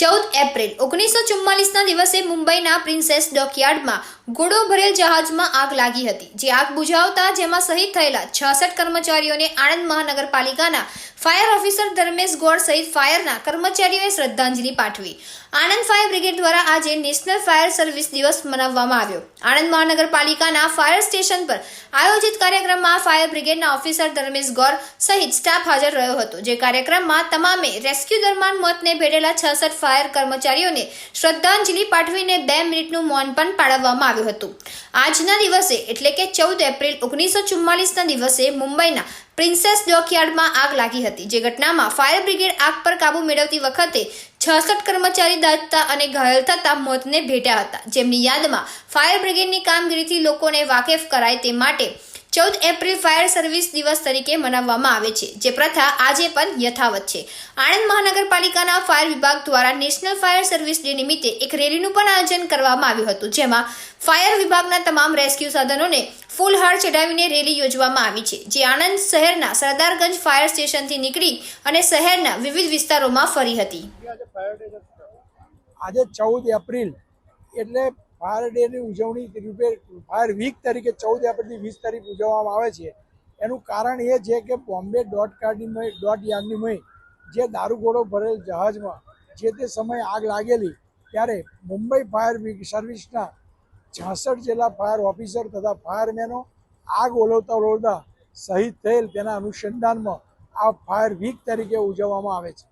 ચૌદ એપ્રિલ, ઓગણીસો ચુમ્માલીસના દિવસે મુંબઈના પ્રિન્સેસ ડોકયાર્ડમાં ઘોડો ભરેલ જહાજમાં આગ લાગી હતી. જે આગ બુઝાવતા, જેમાં શહીદ થયેલા છાસઠ કર્મચારીઓને આણંદ મહાનગરપાલિકાના ફાયર ઓફિસર ધર્મેશ ગોળ સહિત ફાયરના કર્મચારીઓએ શ્રદ્ધાંજલિ પાઠવી. આણંદ ફાયર બ્રિગેડ દ્વારા આજે નેશનલ ફાયર સર્વિસ દિવસ મનાવવામાં આવ્યો. આણંદ મહાનગરપાલિકાના ફાયર સ્ટેશન પર આયોજિત કાર્યક્રમમાં ફાયર બ્રિગેડના ઓફિસર ધર્મેશ ગોર સહિત સ્ટાફ હાજર રહ્યો હતો. જે કાર્યક્રમમાં તમામે રેસ્ક્યુ દરમિયાન મોતને ભેટેલા છસઠ ફાયર કર્મચારીઓને શ્રદ્ધાંજલિ પાઠવીને બે મિનિટનું મૌન પણ પાળવવામાં આવ્યું હતું. આજના દિવસે, એટલે કે ચૌદ એપ્રિલ ઓગણીસો ચુમ્માલીસના દિવસે, મુંબઈના પ્રિન્સેસ ડોકયાર્ડમાં આગ લાગી હતી, જે ઘટનામાં ફાયર બ્રિગેડ આગ પર કાબુ મેળવતી વખતે છસઠ કર્મચારી દાજતા અને ઘાયલ થતા મોતને ભેટ્યા હતા. જેમની યાદમાં ફાયર બ્રિગેડની કામગીરીથી લોકોને વાકેફ કરાય તે માટે ચૌદ એપ્રિલ ફાયર સર્વિસ દિવસ તરીકે મનાવવામાં આવે છે, જે પ્રથા આજે પણ યથાવત છે. આણંદ મહાનગરપાલિકાના ફાયર વિભાગ દ્વારા નેશનલ ફાયર સર્વિસ ડે નિમિત્તે એક રેલીનું પણ આયોજન કરવામાં આવ્યું હતું, જેમાં ફાયર વિભાગના તમામ રેસ્ક્યુ સાધનોને ફૂલહાર ચઢાવીને રેલી યોજવામાં આવી છે, જે આણંદ શહેરના સરદારગંજ ફાયર સ્ટેશનથી નીકળી અને શહેરના વિવિધ વિસ્તારોમાં ફરી હતી. આજે ચૌદ એપ્રિલ એટલે ફાયર ડેની ઉજવણી રૂપે ફાયર વીક તરીકે ચૌદ એપ્રિલથી વીસ તારીખ ઉજવવામાં આવે છે. એનું કારણ એ છે કે બોમ્બે ડોટ કાર્ડની ડોટ યાર્ડની જે દારૂગોળો ભરેલ જહાજમાં જે તે સમયે આગ લાગેલી, ત્યારે મુંબઈ ફાયર સર્વિસના છાસઠ જેટલા ફાયર ઓફિસર તથા ફાયરમેનો આગ ઓલવતા ઓલવતા શહીદ થયેલ તેના અનુસંધાનમાં આ ફાયર વીક તરીકે ઉજવવામાં આવે છે.